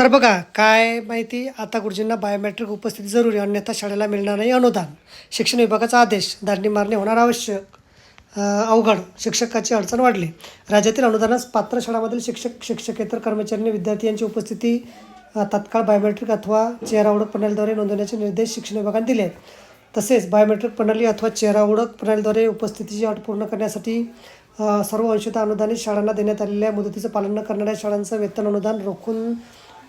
तर बघा काय माहिती आता गुरुजींना बायोमेट्रिक उपस्थिती जरुरी अन्यथा शाळेला मिळणार नाही अनुदान. शिक्षण विभागाचा आदेश दांडी मारणे होणार आवश्यक. अवघड. शिक्षकाची अडचण वाढली. राज्यातील अनुदानास पात्र शाळांमधील शिक्षक शिक्षकेतर कर्मचाऱ्यांनी विद्यार्थी यांची उपस्थिती तत्काळ तात्काळ बायोमेट्रिक अथवा चेहरा ओळख प्रणालीद्वारे नोंदवण्याचे निर्देश शिक्षण विभागाने दिले आहेत. तसेच बायोमेट्रिक प्रणाली अथवा चेहरा ओळख प्रणालीद्वारे उपस्थितीची अट पूर्ण करण्यासाठी सर्व अंशतः अनुदानित शाळांना देण्यात आलेल्या मुदतीचं पालन न करणाऱ्या शाळांचं वेतन अनुदान रोखून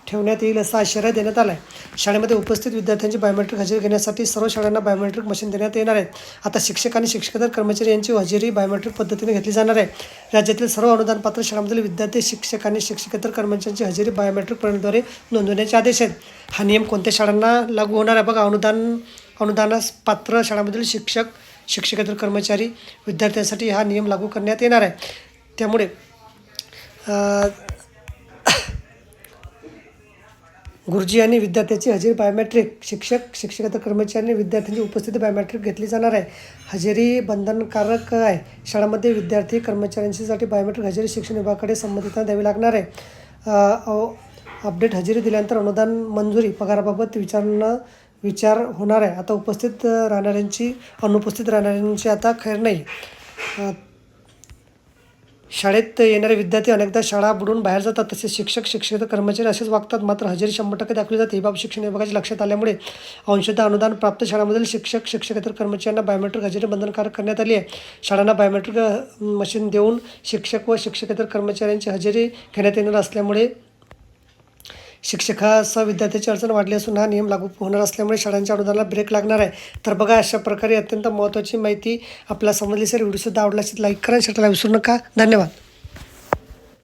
ठेवण्यात येईल असा आश्चर्य देण्यात आला आहे शाळेमध्ये उपस्थित विद्यार्थ्यांची बायोमेट्रिक हजेरी घेण्यासाठी सर्व शाळांना बायोमेट्रिक मशीन देण्यात येणार आहेत. आता शिक्षक आणि शिक्षकेतर कर्मचारी यांची हजेरी बायोमेट्रिक पद्धतीने घेतली जाणार आहे. राज्यातील सर्व अनुदान पात्र शाळांमधील विद्यार्थी शिक्षक आणि शिक्षकेतर कर्मचाऱ्यांची हजेरी बायोमेट्रिक प्रणालीद्वारे नोंदवण्याचे आदेश आहेत. हा नियम कोणत्या शाळांना लागू होणार आहे? बघा अनुदान अनुदानास पात्र शाळांमधील शिक्षक शिक्षकेतर कर्मचारी विद्यार्थ्यांसाठी हा नियम लागू करण्यात येणार आहे. त्यामुळे गुरुजी आणि विद्यार्थ्याची हजेरी बायोमॅट्रिक शिक्षक शिक्षकेतर कर्मचारी विद्यार्थ्यांची उपस्थिती बायोमॅट्रिक घेतली जाणार आहे. हजेरी बंधनकारक आहे. शाळेमध्ये विद्यार्थी कर्मचाऱ्यांसाठी बायोमेट्रिक हजेरी शिक्षण विभागाकडे संबंधितांना द्यावी लागणार आहे. अपडेट हजेरी दिल्यानंतर अनुदान मंजुरी पगाराबाबत विचारणं विचार होणार आहे. आता उपस्थित राहणाऱ्यांची अनुपस्थित राहणाऱ्यांची आता खैर नाही. शाळेत येणारे विद्यार्थी अनेकदा शाळा बुडून बाहेर जातात तसेच शिक्षक शिक्षक कर्मचारी असेच वागतात. मात्र हजेरी शंभर टक्के दाखवली जाते. ही बाब शिक्षण विभागाच्या लक्षात आल्यामुळे अंशतः अनुदान प्राप्त शाळांमधील शिक्षक शिक्षकेतर कर्मचाऱ्यांना बायोमेट्रिक हजेरी बंधनकारक करण्यात आली आहे. शाळांना बायोमेट्रिक मशीन देऊन शिक्षक व शिक्षकेतर कर्मचाऱ्यांची हजेरी घेण्यात येणार असल्यामुळे शिक्षकासह विद्यार्थ्याची अडचण वाढली असून हा नियम लागू होणार असल्यामुळे शाळांच्या अनुदानाला ब्रेक लागणार आहे. तर बघा अशा प्रकारे अत्यंत महत्त्वाची माहिती आपल्याला समजली सर व्हिडिओसुद्धा आवडला असेल लाईक करा शेअर विसरू नका. धन्यवाद.